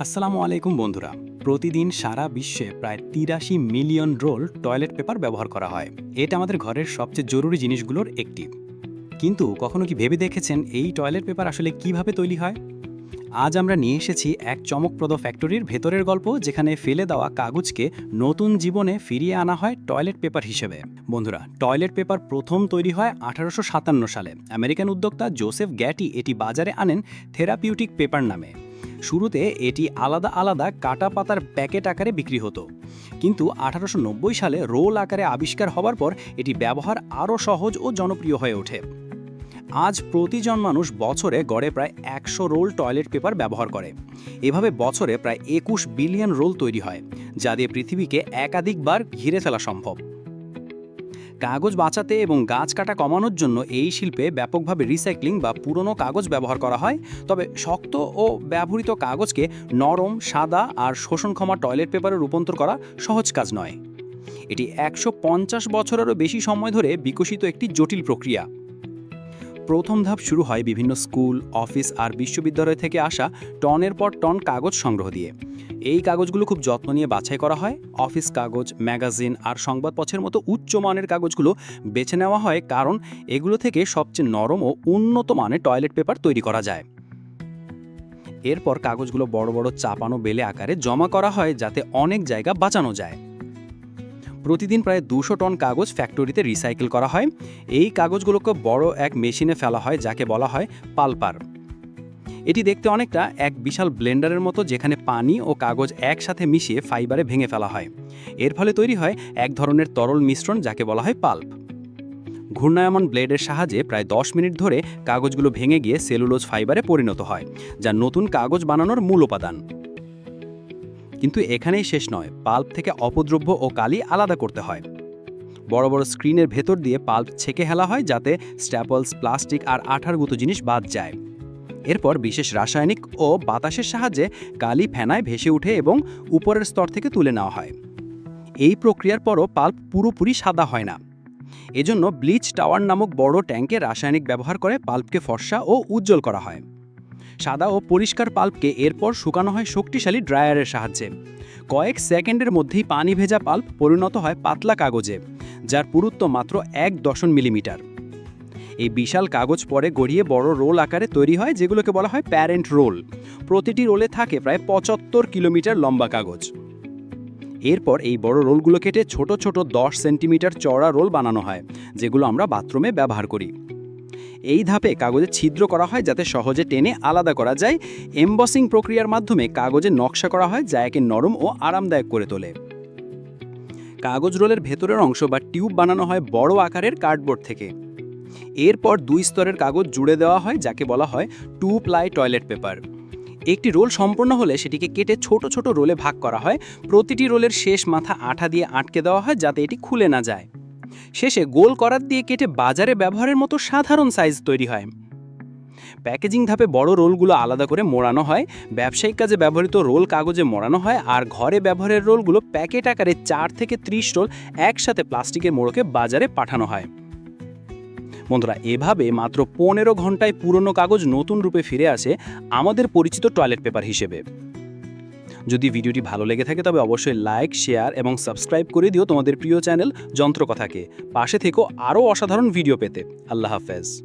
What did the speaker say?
আসসালামু আলাইকুম বন্ধুরা। প্রতিদিন সারা বিশ্বে প্রায় তিরাশি মিলিয়ন রোল টয়লেট পেপার ব্যবহার করা হয়। এটা আমাদের ঘরের সবচেয়ে জরুরি জিনিসগুলোর একটি। কিন্তু কখনো কি ভেবে দেখেছেন এই টয়লেট পেপার আসলে কীভাবে তৈরি হয়? আজ আমরা নিয়ে এসেছি এক চমকপ্রদ ফ্যাক্টরির ভেতরের গল্প যেখানে ফেলে দেওয়া কাগজকে নতুন জীবনে ফিরিয়ে আনা হয় টয়লেট পেপার হিসেবে। বন্ধুরা, টয়লেট পেপার প্রথম তৈরি হয় আঠারোশো সাতান্ন সালে। আমেরিকান উদ্যোক্তা জোসেফ গ্যাটি এটি বাজারে আনেন থেরাপিউটিক পেপার নামে। শুরুতে এটি আলাদা আলাদা কাটা পাতার প্যাকেট আকারে বিক্রি হতো। কিন্তু আঠারোশো নব্বই সালে রোল আকারে আবিষ্কার হবার পর এটি ব্যবহার আরও সহজ ও জনপ্রিয় হয়ে ওঠে। আজ প্রতিজন মানুষ বছরে গড়ে প্রায় একশো রোল টয়লেট পেপার ব্যবহার করে। এভাবে বছরে প্রায় একুশ বিলিয়ন রোল তৈরি হয়, যা দিয়ে পৃথিবীকে একাধিকবার ঘিরে ফেলা সম্ভব। কাগজ বাঁচাতে এবং গাছ কাটা কমানোর জন্য এই শিল্পে ব্যাপকভাবে রিসাইক্লিং বা পুরনো কাগজ ব্যবহার করা হয়। তবে শক্ত ও ব্যবহৃত কাগজকে নরম, সাদা আর শোষণক্ষমা টয়লেট পেপারে রূপান্তর করা সহজ কাজ নয়। এটি একশো পঞ্চাশ বছরেরও বেশি সময় ধরে বিকশিত একটি জটিল প্রক্রিয়া। প্রথম ধাপ শুরু হয় বিভিন্ন স্কুল, অফিস আর বিশ্ববিদ্যালয় থেকে আসা টনের পর টন কাগজ সংগ্রহ দিয়ে। এই কাগজগুলো খুব যত্ন নিয়ে বাছাই করা হয়। অফিস কাগজ, ম্যাগাজিন আর সংবাদপত্রের মতো উচ্চমানের কাগজগুলো বেছে নেওয়া হয় কারণ এগুলো থেকে সবচেয়ে নরম ও উন্নত মানের টয়লেট পেপার তৈরি করা যায়। এরপর কাগজগুলো বড় বড় চাপানো বেলে আকারে জমা করা হয় যাতে অনেক জায়গা বাঁচানো যায়। প্রতিদিন প্রায় দুশো টন কাগজ ফ্যাক্টরিতে রিসাইকেল করা হয়। এই কাগজগুলোকে বড় এক মেশিনে ফেলা হয়, যাকে বলা হয় পালপার। এটি দেখতে অনেকটা এক বিশাল ব্লেন্ডারের মতো, যেখানে পানি ও কাগজ একসাথে মিশিয়ে ফাইবারে ভেঙে ফেলা হয়। এর ফলে তৈরি হয় এক ধরনের তরল মিশ্রণ, যাকে বলা হয় পাল্প। ঘূর্ণায়মান ব্লেডের সাহায্যে প্রায় দশ মিনিট ধরে কাগজগুলো ভেঙে গিয়ে সেলুলোজ ফাইবারে পরিণত হয়, যা নতুন কাগজ বানানোর মূল উপাদান। কিন্তু এখানেই শেষ নয়, পাল্প থেকে অপদ্রব্য ও কালি আলাদা করতে হয়। বড় বড় স্ক্রিনের ভেতর দিয়ে পাল্প ছেঁকে হেলা হয় যাতে স্ট্যাপলস, প্লাস্টিক আর আঠার গুঁতো জিনিস বাদ যায়। এরপর বিশেষ রাসায়নিক ও বাতাসের সাহায্যে কালি ফেনায় ভেসে ওঠে এবং উপরের স্তর থেকে তুলে নেওয়া হয়। এই প্রক্রিয়ার পরও পাল্প পুরোপুরি সাদা হয় না। এজন্য ব্লিচ টাওয়ার নামক বড় ট্যাঙ্কে রাসায়নিক ব্যবহার করে পাল্পকে ফর্সা ও উজ্জ্বল করা হয়। সাদা ও পরিষ্কার পাল্পকে এরপর শুকানো হয় শক্তিশালী ড্রায়ারের সাহায্যে। কয়েক সেকেন্ডের মধ্যেই পানি ভেজা পাল্প পরিণত হয় পাতলা কাগজে, যার পুরুত্ব মাত্র এক দশন মিলিমিটার। এই বিশাল কাগজ পরে গড়িয়ে বড় রোল আকারে তৈরি হয়, যেগুলোকে বলা হয় প্যারেন্ট রোল। প্রতিটি রোলে থাকে প্রায় পঁচাত্তর কিলোমিটার লম্বা কাগজ। এরপর এই বড় রোলগুলো কেটে ছোট ছোট দশ সেন্টিমিটার চওড়া রোল বানানো হয়, যেগুলো আমরা বাথরুমে ব্যবহার করি। এই ধাপে কাগজে ছিদ্র করা হয় যাতে সহজে টেনে আলাদা করা যায়। এমবসিং প্রক্রিয়ার মাধ্যমে কাগজে নকশা করা হয় যা একে নরম ও আরামদায়ক করে তোলে। কাগজ রোলের ভেতরের অংশ বা টিউব বানানো হয় বড় আকারের কার্ডবোর্ড থেকে। এরপর দুই স্তরের কাগজ জুড়ে দেওয়া হয়, যাকে বলা হয় টু প্লাই টয়লেট পেপার। একটি রোল সম্পূর্ণ হলে সেটিকে কেটে ছোট ছোট রোলে ভাগ করা হয়। প্রতিটি রোলের শেষ মাথা আঠা দিয়ে আটকে দেওয়া হয় যাতে এটি খুলে না যায়। শেষে গোল করাত দিয়ে কেটে বাজারে ব্যবহারের মতো সাধারণ সাইজ তৈরি হয়। প্যাকেজিং ধাপে বড় রোলগুলো আলাদা করে মোড়ানো হয়। ব্যবসায়িক কাজে ব্যবহৃত রোল কাগজে মোড়ানো হয় আর ঘরে ব্যবহারের রোলগুলো প্যাকেট আকারে চার থেকে ত্রিশ রোল একসাথে প্লাস্টিকের মোড়কে বাজারে পাঠানো হয়। বন্ধুরা, এভাবে মাত্র পনেরো ঘন্টায় পুরনো কাগজ নতুন রূপে ফিরে আসে আমাদের পরিচিত টয়লেট পেপার হিসেবে। যদি ভিডিওটি ভালো লেগে থাকে, তবে অবশ্যই লাইক, শেয়ার এবং সাবস্ক্রাইব করে দিও তোমাদের প্রিয় চ্যানেল যন্ত্রকথাকে। পাশে থেকেও আরও অসাধারণ ভিডিও পেতে। আল্লাহ হাফেজ।